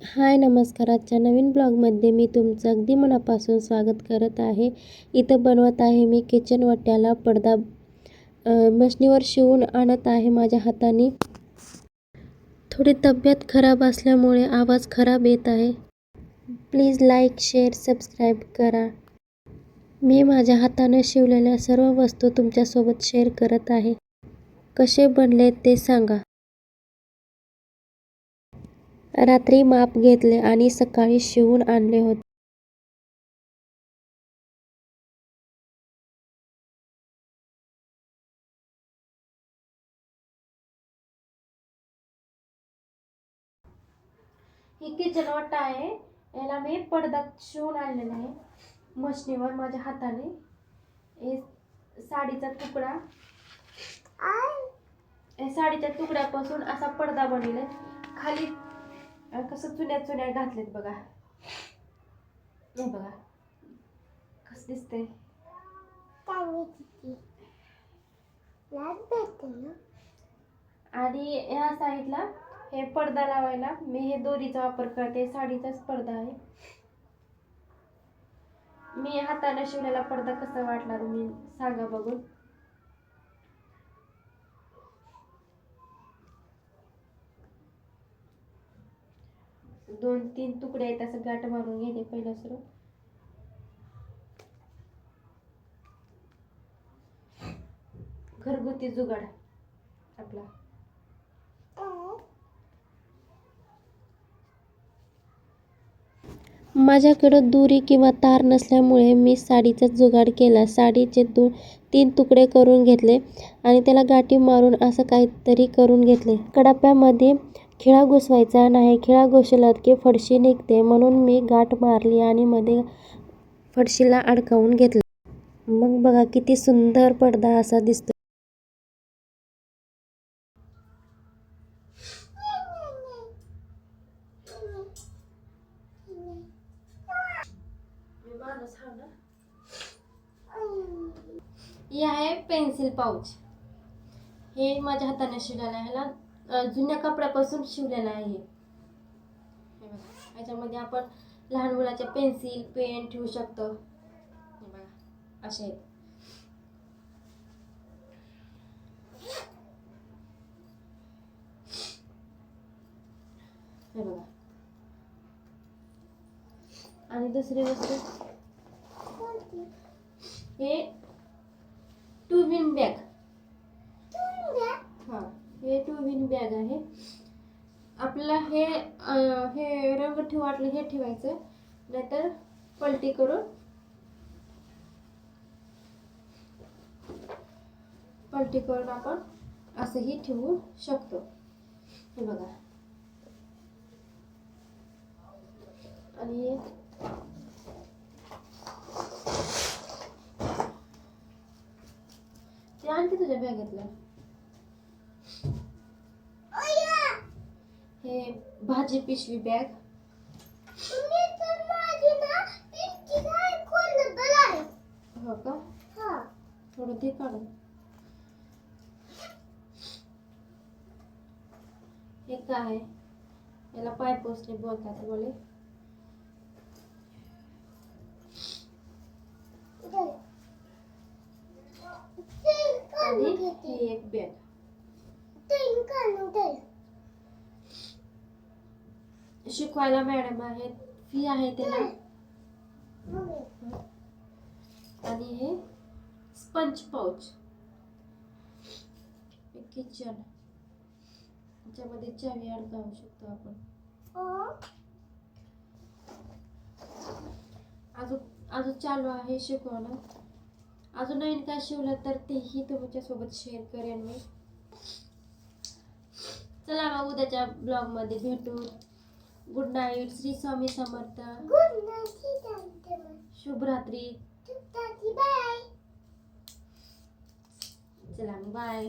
हाय नमस्कार. आजच्या नवीन ब्लॉगमध्ये मी तुमचं अगदी मनापासून स्वागत करत आहे. इथं बनवत आहे मी किचन वट्याला पडदा मशनीवर शिवून आणत आहे माझ्या हाताने. थोडी तब्येत खराब असल्यामुळे आवाज खराब येत आहे. प्लीज लाईक शेअर सबस्क्राईब करा. मी माझ्या हाताने शिवलेल्या सर्व वस्तू तुमच्यासोबत शेअर करत आहे. कसे बनले ते सांगा. रात्री माप घेतले आणि सकाळी शिवून आणले होते. ही किचन वाटा आहे. याला मी पडदा शिवून आणलेला आहे. मशनीवर माझ्या हाताने. हे साडीचा तुकडा. हे साडीच्या तुकड्यापासून असा पडदा बनवलाय खाली कसं चुन्या चुन्या घातलेत बघा. हे बघा. कस दिसतंय. आणि ह्या साईडला हे पडदा लावायला मी हे दोरीचा वापर करते साडीचाच पडदा आहे. मी हाताने शिवलेला पडदा कसा वाटला तुम्ही सांगा बघून. दोन तीन तुकडे आहेत असं गाठ मारून घेते पहिलं सुरू घरगुती जुगाड आपला. माझ्याकडं दोरी किंवा तार नसल्यामुळे मी साडीचा जुगाड केला. साडीचे दोन तीन तुकडे करून घेतले आणि त्याला गाठी मारून असं काहीतरी करून घेतले. कडाप्यामध्ये खिळा घुसवायचा नाही. खिळा घुसला की फडशी निघते. म्हणून मी गाठ मारली आणि मध्ये फडशीला अडकावून घेतलं. मग बघा किती सुंदर पडदा असा दिसतो. हे आहे पेन्सिल पाऊच हे माझ्या हाताने शिवलेलं आहे ह्याला जुन्या कपड्यापासून शिवलेलं आहे. बघा ह्याच्यामध्ये आपण लहान मुलाच्या पेन्सिल पेन ठेवू शकतो. हे बघा असे आहेत. हे बघा. आणि दुसरी वस्तू? हे टू विन बॅग. हे टू विन बॅग आहे. आपल्याला हे हे रंग ठेवाटलं वाटलं हे ठेवायचं. नाहीतर पलटी करून पलटी करून आपण असंही ठेवू शकतो. हे बघा. आणि ते आणखी तुझ्या बॅगेतलं हे भाजी पिशवी बॅग हो का? थोडं ते काढून. हे आहे? याला पाय पोचले बोलतात बोले. आणि हे एक बॅग शिकवायला मॅडम आहेत. फी आहे त्याला आणि हे स्पंज पाऊच किचन त्याच्यामध्ये चावी अडकावू शकतो आपण. अजून अजून चालू आहे शिकवणं. अजून नवीन काय शिवलं तर तेही तुमच्यासोबत शेअर करेन मी. चला मग उद्याच्या ब्लॉगमध्ये भेटू. गुड नाईट श्री स्वामी समर्थ शुभरात्री चला मग बाय